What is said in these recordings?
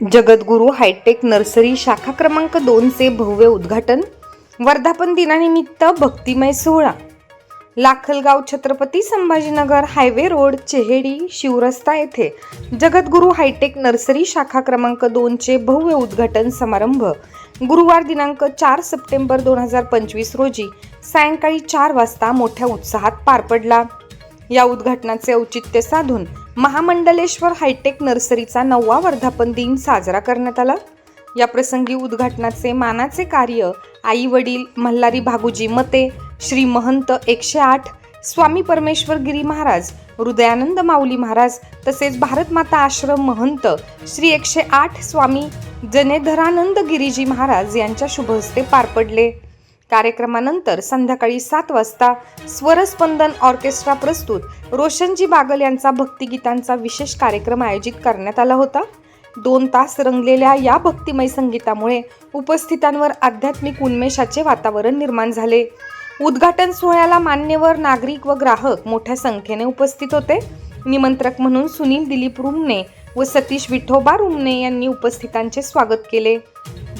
जगद्गुरू hi tech nursery शाखा क्रमांक दोनचे भव्य उद्घाटन वर्धापन दिनानिमित्त भक्तिमय सोहळा. लाखलगाव छत्रपती संभाजीनगर हायवे रोड चेहेडी शिवरस्ता येथे जगद्गुरू हायटेक नर्सरी शाखा क्रमांक दोनचे भव्य उद्घाटन समारंभ. गुरुवार दिनांक चार सप्टेंबर दोन हजार पंचवीस रोजी सायंकाळी चार वाजता मोठ्या उत्साहात पार पडला. या उद्घाटनाचे औचित्य साधून महामंडलेश्वर हायटेक नर्सरीचा नववा वर्धापन दिन साजरा करण्यात आला. या प्रसंगी उद्घाटनाचे मानाचे कार्य आई वडील मल्हारी भागुजी मते श्री महंत एकशे आठ स्वामी परमेश्वर गिरी महाराज हृदयानंद माऊली महाराज तसेच भारतमाता आश्रम महंत श्री एकशे आठ स्वामी जनेधरानंद गिरीजी महाराज यांच्या शुभहस्ते पार पडले. कार्यक्रमानंतर संध्याकाळी सात वाजता स्वरस्पंदन ऑर्केस्ट्रा प्रस्तुत रोशनजी बागल यांचा भक्तिगीतांचा विशेष कार्यक्रम आयोजित करण्यात आला होता. दोन तास रंगलेल्या या भक्तिमय संगीतामुळे उपस्थितांवर आध्यात्मिक उन्मेषाचे वातावरण निर्माण झाले. उद्घाटन सोहळ्याला मान्यवर नागरिक व ग्राहक मोठ्या संख्येने उपस्थित होते. निमंत्रक म्हणून सुनील दिलीप रुमने व सतीश विठोबा रुमने यांनी उपस्थितांचे स्वागत केले.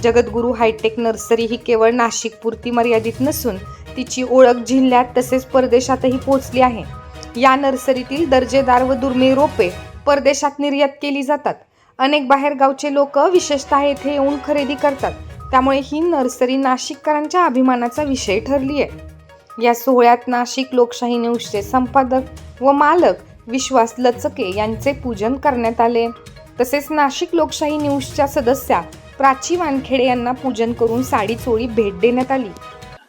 जगद्गुरू हायटेक नर्सरी ही केवळ नाशिकपुरती मर्यादित नसून तिची ओळख जिल्ह्यात तसेच परदेशातही पोहोचली आहे. या नर्सरीतील दर्जेदार व दुर्मिळ रोपे परदेशात निर्यात केली जातात. अनेक बाहेरगावचे लोक विशेषतः येथे येऊन खरेदी करतात. त्यामुळे ही नर्सरी नाशिककरांच्या अभिमानाचा विषय ठरली आहे. या सोहळ्यात नाशिक लोकशाही न्यूजचे संपादक व मालक विश्वास लचके यांचे पूजन करण्यात आले. तसेच नाशिक लोकशाही न्यूजच्या सदस्या प्राची वानखेडे यांना पूजन करून साडी चोळी भेट देण्यात आली.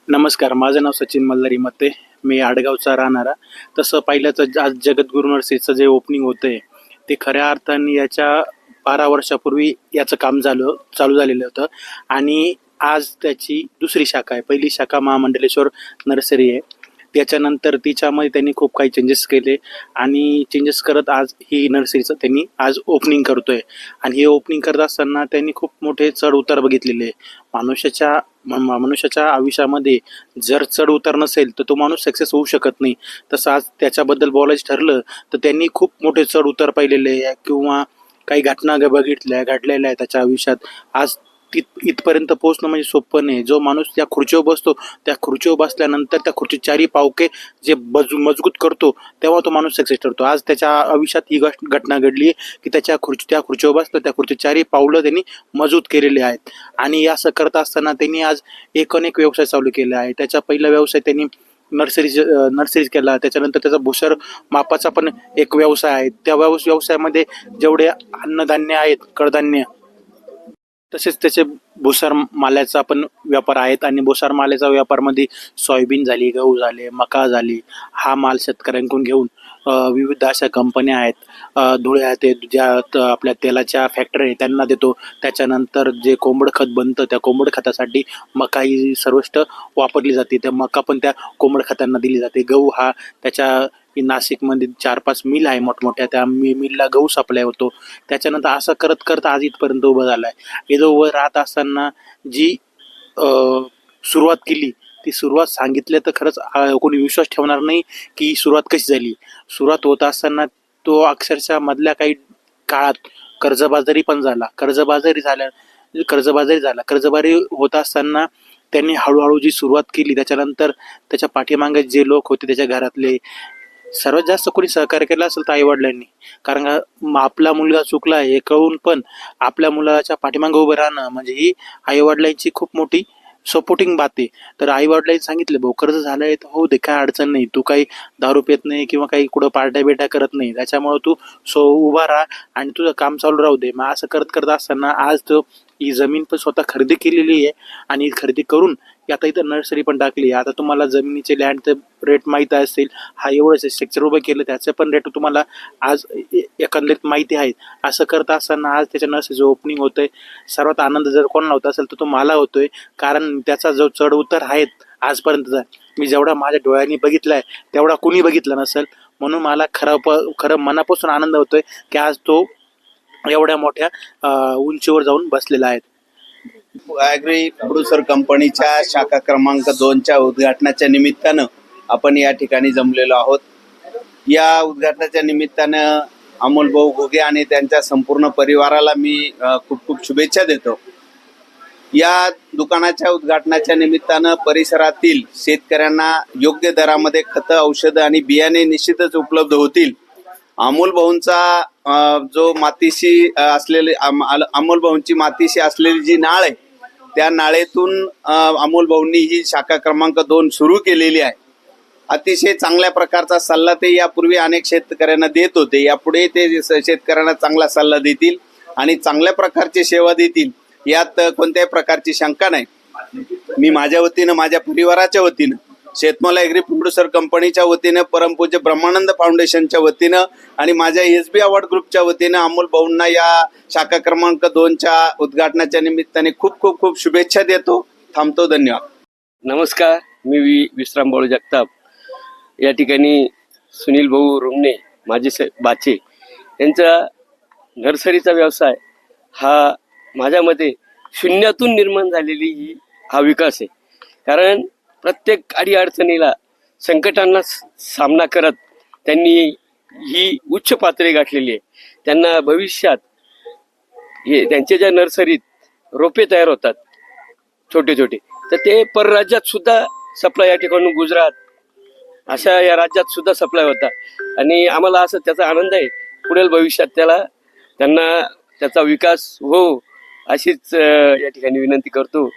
नमस्कार माझं नाव सचिन मल्हारी मते. मी आडगावचा राहणारा. तसं पाहिलं तर आज जगद्गुरु नर्सरीचं जे ओपनिंग होतंय ते खऱ्या अर्थाने याच्या बारा वर्षापूर्वी याचं काम झालं चालू झालेलं होतं. आणि आज त्याची दुसरी शाखा आहे. पहिली शाखा महामंडलेश्वर नर्सरी आहे. त्याच्यानंतर तिच्यामध्ये त्यांनी खूप काही चेंजेस केले आणि चेंजेस करत आज ही नर्सरीचं त्यांनी आज ओपनिंग करतोय. आणि हे ओपनिंग करत असताना त्यांनी खूप मोठे चढ उतार बघितलेले आहे. मनुष्याच्या मनुष्याच्या आयुष्यामध्ये जर चढ उतार नसेल तर तो माणूस सक्सेस होऊ शकत नाही. तसं आज त्याच्याबद्दल बोलायचं ठरलं तर त्यांनी खूप मोठे चढ उतार पाहिलेले आहे. किंवा काही घटना बघितल्या घडलेल्या आहेत त्याच्या आयुष्यात. आज तिथ इथपर्यंत पोहोचणं म्हणजे सोपं नाही. जो माणूस त्या खुर्चीवर बसतो त्या खुर्चीवर बसल्यानंतर त्या खुर्ची चारी पावके जे बजू मजबूत करतो तेव्हा तो माणूस सक्सेस ठरतो. आज त्याच्या आयुष्यात ही गोष्ट घटना घडली आहे की त्याच्या खुर्ची त्या खुर्चीवर बसलं त्या खुर्ची चारी पावलं त्यांनी मजबूत केलेले आहेत. आणि असं करत असताना त्यांनी आज एक अनेक व्यवसाय चालू केला आहे. त्याचा पहिला व्यवसाय त्यांनी नर्सरीज नर्सरीज केला. त्याच्यानंतर त्याचा भुसर मापाचा पण एक व्यवसाय आहे. त्या व्यवस व्यवसायामध्ये जेवढे अन्नधान्य आहेत कडधान्य तसेच त्याचे भुसार माल्याचा पण व्यापार आहेत आणि भुसार माल्याचा व्यापारमध्ये सोयाबीन झाली गहू झाले मका झाली हा माल शेतकऱ्यांकडून घेऊन विविध अशा कंपन्या आहेत. धुळे आहे ते ज्या आपल्या तेलाच्या फॅक्टरी आहे त्यांना देतो. त्याच्यानंतर जे कोंबड खत बनतं त्या कोंबड खतासाठी मका ही सर्वष्ट वापरली जाते. त्या मका पण त्या कोंबड खतांना दिली जाते. गहू हा त्याच्या नाशिकमध्ये चार पाच मिल आहे मोठमोठ्या. त्या मी मिलला गहू सप्लाय होतो. त्याच्यानंतर असं करत करत आज इथपर्यंत उभं झालं आहे इथं उभं राहत असताना जी सुरुवात केली ती सुरुवात सांगितलं तर खरंच कोणी विश्वास ठेवणार नाही की ही सुरुवात कशी झाली. सुरुवात होत असताना तो अक्षरशः मधल्या काही काळात कर्जबाजारी पण झाला. कर्जबाजारी झाल्या कर्जबाजारी झाला. कर्जबारी होत असताना त्यांनी हळूहळू जी सुरुवात केली त्याच्यानंतर त्याच्या पाठीमागे जे लोक होते त्याच्या घरातले सर्वात जास्त कोणी सहकार्य केला असेल तर आईवडिलांनी. कारण का आपला मुलगा चुकला हे कळून पण आपल्या मुलाच्या पाठीमागे उभं राहणं म्हणजे ही आईवडिलांची खूप मोठी सपोर्टिंग बात आहे तर आईवडिलांनी सांगितलं भाऊ कर्ज झालंय तर हो दे काय अडचण नाही. तू काही दारू पेत नाही किंवा काही कुठं पार्ट्या बिट्या करत नाही. त्याच्यामुळे तू सो उभा राहा आणि तुझं काम चालू राहू दे. मग असं करत करत असताना आज तो ही जमीन पण स्वतः खरेदी केलेली आहे आणि खरेदी करून की आता इथं नर्सरी पण टाकली आता तुम्हाला जमिनीचे लँडचे रेट माहीत असतील हा एवढंच स्ट्रक्चर उभं केलं त्याचं पण रेट तुम्हाला आज ए- एकंदरीत माहिती आहे असं करत असताना आज त्याच्या नर्सरीचं ओपनिंग होतंय सर्वात आनंद जर कोणाला होत असेल तर तो मला होतोय. कारण त्याचा जो चढ उतार आहेत आजपर्यंतचा मी जेवढा माझ्या डोळ्यांनी बघितलाय तेवढा कुणी बघितला नसेल. म्हणून मला खरं प खरं मनापासून आनंद होतोय की आज तो एवढ्या मोठ्या उंचीवर जाऊन बसलेला आहे. ॲग्री प्रोड्युसर कंपनीच्या शाखा क्रमांक दोनच्या उद्घाटनाच्या निमित्तानं आपण या ठिकाणी जमलेलो आहोत. या उद्घाटनाच्या निमित्तानं अमोल भाऊ घुगे आणि त्यांच्या संपूर्ण परिवाराला मी खूप खूप शुभेच्छा देतो. या दुकानाच्या उद्घाटनाच्या निमित्तानं परिसरातील शेतकऱ्यांना योग्य दरामध्ये खतं औषधं आणि बियाणे निश्चितच उपलब्ध होतील. अमोल भाऊंचा जो मातीशी असलेले अमोल भाऊंची मातीशी असलेली जी नाळ आहे त्या नाळेतून अमोल भाऊंनी ही शाखा क्रमांक दोन सुरू केलेली आहे. अतिशय चांगल्या प्रकारचा सल्ला ते यापूर्वी अनेक शेतकऱ्यांना देत होते. यापुढे ते स- शेतकऱ्यांना चांगला सल्ला देतील आणि चांगल्या प्रकारची सेवा देतील यात कोणत्याही प्रकारची शंका नाही. मी माझ्या वतीनं माझ्या परिवाराच्या वतीनं शेतमाल ॲग्री प्रोड्युसर कंपनीच्या वतीनं परमपूज्य ब्रह्मानंद फाउंडेशनच्या वतीनं आणि माझ्या एस बी अवॉर्ड ग्रुपच्या वतीनं अमोल भाऊंना या शाखा क्रमांक दोनच्या उद्घाटनाच्या निमित्ताने खूप खूप खूप शुभेच्छा देतो. थांबतो धन्यवाद. नमस्कार मी वि विश्राम बाळू जगताप. या ठिकाणी सुनील भाऊ रुमणे माझे स बाचे यांचा नर्सरीचा व्यवसाय हा माझ्या मते शून्यातून निर्माण झालेली ही हा विकास आहे. कारण प्रत्येक अडीअडचणीला संकटांना सामना करत त्यांनी ही उच्च पातळी गाठलेली आहे. त्यांना भविष्यात हे त्यांच्या ज्या नर्सरीत रोपे तयार होतात छोटे छोटे तर ते परराज्यात सुद्धा सप्लाय या ठिकाणून गुजरात अशा या राज्यात सुद्धा सप्लाय होता आणि आम्हाला असं त्याचा आनंद आहे. पुढील भविष्यात त्याला त्यांना त्याचा विकास हो अशीच या ठिकाणी विनंती करतो.